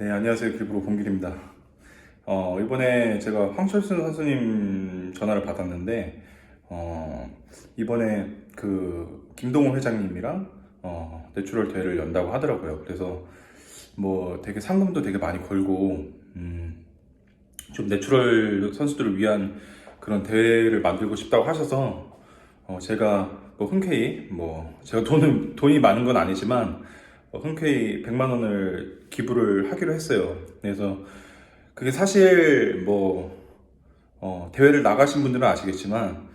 네, 안녕하세요. 길브로 봉길입니다. 어, 이번에 제가 황철순 선수님 전화를 받았는데, 어, 이번에 그 김동호 회장님이랑 어, 내추럴 대회를 연다고 하더라고요. 그래서 뭐 되게 상금도 되게 많이 걸고, 음, 좀 내추럴 선수들을 위한 그런 대회를 만들고 싶다고 하셔서, 어, 제가 뭐 흔쾌히 뭐 제가 돈은 돈이 많은 건 아니지만 어, 흔쾌히 100만 원을 기부를 하기로 했어요. 그래서 그게 사실 뭐 어, 대회를 나가신 분들은 아시겠지만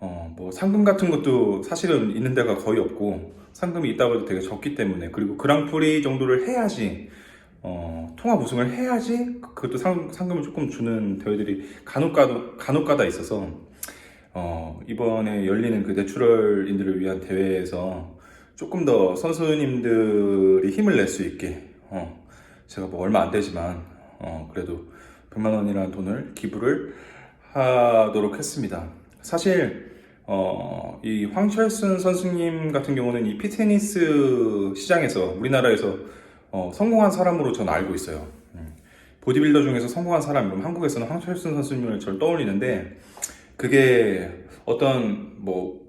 어, 뭐 상금 같은 것도 사실은 있는 데가 거의 없고 상금이 있다고 해도 되게 적기 때문에 그리고 그랑프리 정도를 해야지 어, 통합 우승을 해야지 그것도 상, 상금을 조금 주는 대회들이 간혹가다 간혹가다 있어서 어, 이번에 열리는 그 내추럴인들을 위한 대회에서 조금 더 선수님들이 힘을 낼 수 있게 어, 제가 뭐 얼마 안 되지만 어, 그래도 100만 원이라는 돈을 기부를 하도록 했습니다. 사실 어, 이 황철순 선수님 같은 경우는 이 피트니스 시장에서 우리나라에서 어, 성공한 사람으로 저는 알고 있어요. 음. 보디빌더 중에서 성공한 사람, 그럼 한국에서는 황철순 선수님을 저를 떠올리는데 그게 어떤 뭐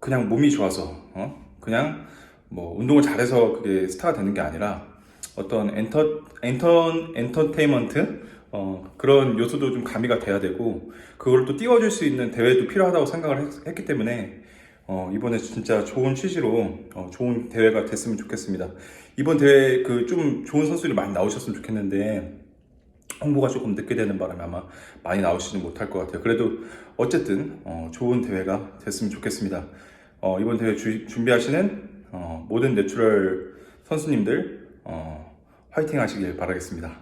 그냥 몸이 좋아서 어? 그냥 뭐 운동을 잘해서 그게 스타가 되는 게 아니라 어떤 엔터 엔터 엔터테인먼트 어, 그런 요소도 좀 가미가 돼야 되고 그걸 또 띄워줄 수 있는 대회도 필요하다고 생각을 했, 기 때문에 어, 이번에 진짜 좋은 취지로 어, 좋은 대회가 됐으면 좋겠습니다. 이번 대회 그 좀 좋은 선수들이 많이 나오셨으면 좋겠는데 홍보가 조금 늦게 되는 바람에 아마 많이 나오시지 못할 것 같아요. 그래도 어쨌든 어, 좋은 대회가 됐으면 좋겠습니다. 어, 이번 대회 주- 준비하시는 어, 모든 내추럴 선수님들 어, 화이팅 하시길 바라겠습니다.